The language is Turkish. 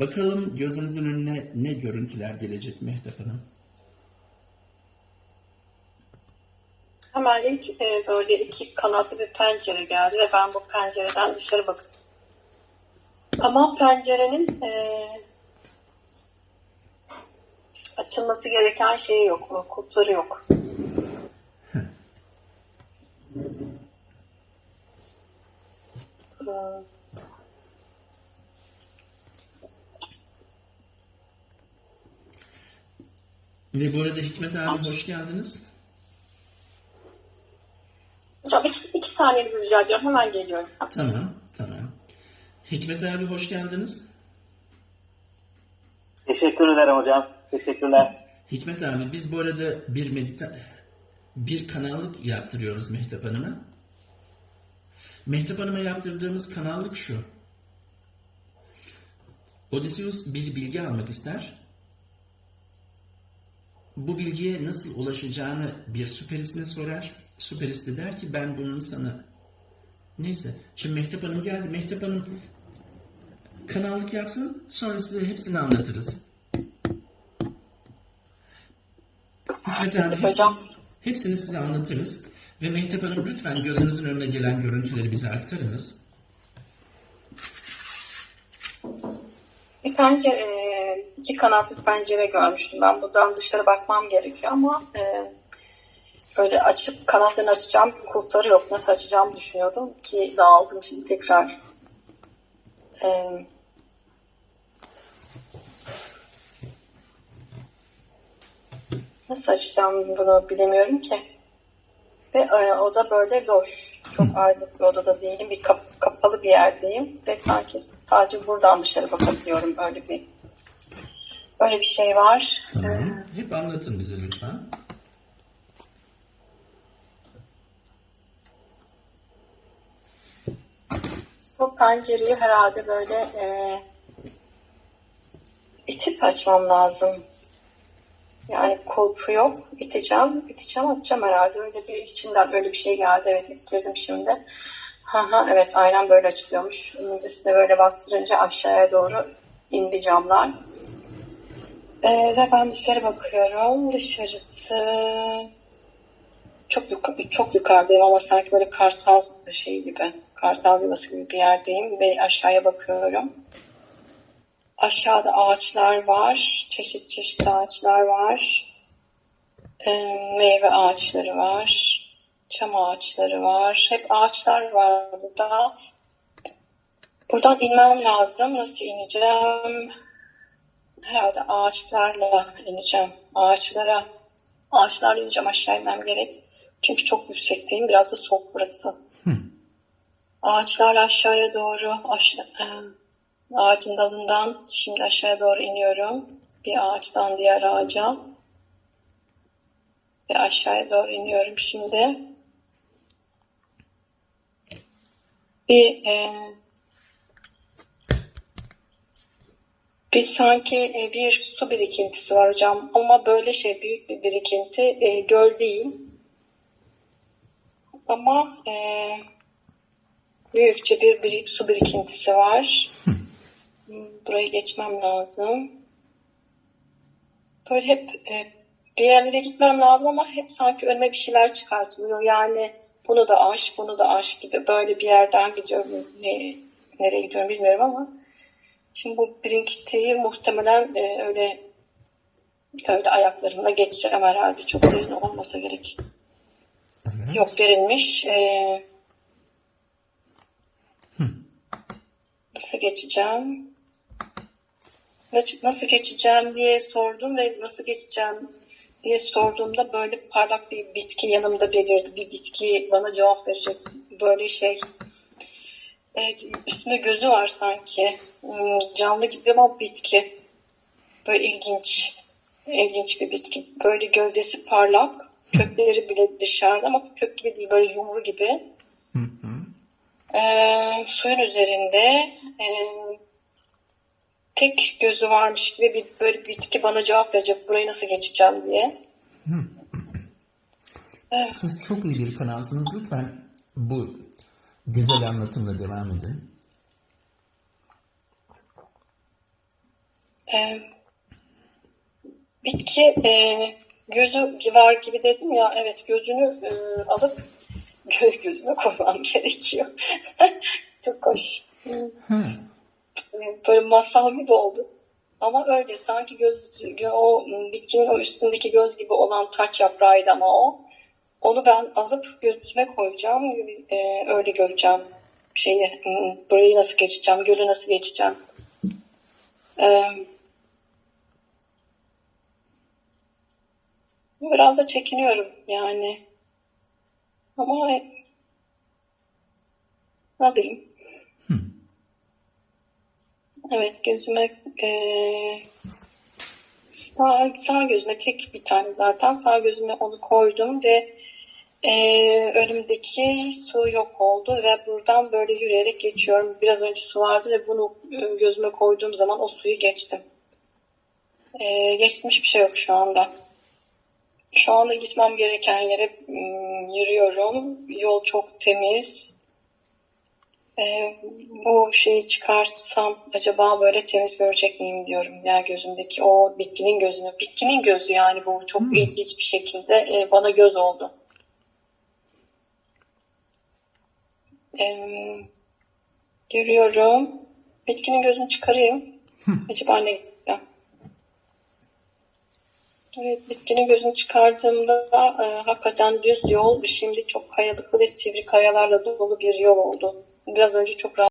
Bakalım gözünüzün önüne ne görüntüler gelecek Mehtap Hanım? Hemen ilk e, böyle iki kanatlı bir pencere geldi ve ben bu pencereden dışarı baktım. Ama pencerenin e, açılması gereken şeyi yok, o kulpları yok. Hmm, Ve bu arada Hikmet abi hoş geldiniz. Hocam iki, iki saniyenizi rica ediyorum, hemen geliyorum. Tamam, tamam. Hikmet abi hoş geldiniz. Teşekkür ederim hocam. Teşekkürler. Hikmet abi biz bu arada bir medita bir kanallık yaptırıyoruz Mehtap Hanım'a. Mehtap Hanım'a yaptırdığımız kanallık şu. Odysseus bir bilgi almak ister. Bu bilgiye nasıl ulaşacağını bir süperisine sorar. Süperist de der ki ben bunun sana Neyse. Şimdi Mehtap Hanım geldi. Mehtap Hanım kanallık yapsın. Sonra size hepsini anlatırız. Hocam. hepsini size anlatırız. Ve Mehtap Hanım lütfen gözünüzün önüne gelen görüntüleri bize aktarınız. Bir pencere, e, iki kanatlı pencere görmüştüm. Ben buradan dışarı bakmam gerekiyor ama e, böyle açıp kanatlarını açacağım kulpları yok. Nasıl açacağımı düşünüyordum ki dağıldım şimdi tekrar. E, nasıl açacağım bunu bilemiyorum ki. Ve e, oda böyle loş. Çok aydınlık bir odada değilim. Bir kap- kapalı bir yerdeyim. Ve sanki sadece buradan dışarı bakabiliyorum. Öyle bir öyle bir şey var. Tamam. Hep anlatın bize lütfen. Bu pencereyi herhalde böyle e, itip açmam lazım. Yani kulpu yok. İteceğim, iteceğim, açacağım herhalde. Öyle bir içinden öyle bir şey geldi. Evet ittirdim şimdi. Ha ha evet aynen böyle açılıyormuş. Üstüne böyle bastırınca aşağıya doğru indi camlar. Ee, ve ben dışarı bakıyorum. Dışarısı çok yukarı, çok yukarıdayım ama sanki böyle kartal şey gibi, kartal yuvası gibi bir yerdeyim ve aşağıya bakıyorum. Aşağıda ağaçlar var, çeşit çeşit ağaçlar var. Ee, meyve ağaçları var, çam ağaçları var. Hep ağaçlar var burada. Buradan inmem lazım. Nasıl ineceğim? Herhalde ağaçlarla ineceğim. Ağaçlara. Ağaçlarla ineceğim aşağı inmem gerek. Çünkü çok yüksekteyim. Biraz da soğuk burası. Ağaçlarla aşağıya doğru aşağı, e, ağacın dalından şimdi aşağıya doğru iniyorum. Bir ağaçtan diğer ağaca. Ve aşağıya doğru iniyorum şimdi. Bir e, bir sanki e, bir su birikintisi var hocam ama böyle şey büyük bir birikinti e, göl değil ama e, büyükçe bir, bir su birikintisi var. Burayı geçmem lazım. Böyle hep e, bir yerlere gitmem lazım ama hep sanki önüme bir şeyler çıkartılıyor. Yani bunu da aş, bunu da aş gibi böyle bir yerden gidiyorum. Ne, nereye gidiyorum bilmiyorum ama şimdi bu birikintiyi muhtemelen e, öyle öyle ayaklarımla geçeceğim herhalde. Çok derin olmasa gerek. Evet. Yok derinmiş. Ee, nasıl geçeceğim? Nasıl- Nasıl geçeceğim diye sordum ve nasıl geçeceğim diye sorduğumda böyle parlak bir bitki yanımda belirdi. Bir bitki bana cevap verecek. Böyle şey. Ee, üstünde gözü var sanki. Hmm, Canlı gibi ama bitki. Böyle ilginç. İlginç bir bitki. Böyle gövdesi parlak. Kökleri bile dışarıda ama kök gibi değil. Böyle yumru gibi. Hı hı. Ee, suyun üzerinde e, tek gözü varmış gibi bir böyle bitki bana cevap verecek burayı nasıl geçeceğim diye. Siz çok iyi bir kanalsınız. Lütfen bu güzel anlatımla devam edin. Ee, bitki e, gözü var gibi dedim ya evet gözünü e, alıp gö- gözüne koymam gerekiyor. Çok hoş. Ha. Böyle masal gibi oldu. Ama öyle sanki göz gö- o bitkinin o üstündeki göz gibi olan taç yaprağıydı ama o. Onu ben alıp gözüme koyacağım. e, öyle göreceğim şeyi. m, Burayı nasıl geçeceğim, gölü nasıl geçeceğim. Ee, biraz da çekiniyorum yani. Ama alayım. Evet gözüme eee, sağ, sağ gözüme tek bir tane zaten sağ gözüme onu koydum ve eee, önümdeki su yok oldu ve buradan böyle yürüyerek geçiyorum. Biraz önce su vardı ve bunu e, gözüme koyduğum zaman o suyu geçtim. Eee, geçtim hiçbir şey yok şu anda. Şu anda gitmem gereken yere yürüyorum. Yol çok temiz. Ee, bu şeyi çıkartsam acaba böyle temiz görecek miyim diyorum. Ya gözümdeki o bitkinin gözünü. Bitkinin gözü yani bu çok ilginç bir şekilde e, bana göz oldu. Ee, görüyorum. Bitkinin gözünü çıkarayım. Acaba ne gideceğim? Evet, bitkinin gözünü çıkardığımda da, e, hakikaten düz yol. Şimdi çok kayalıklı ve sivri kayalarla dolu bir yol oldu. Biraz önce çok rahat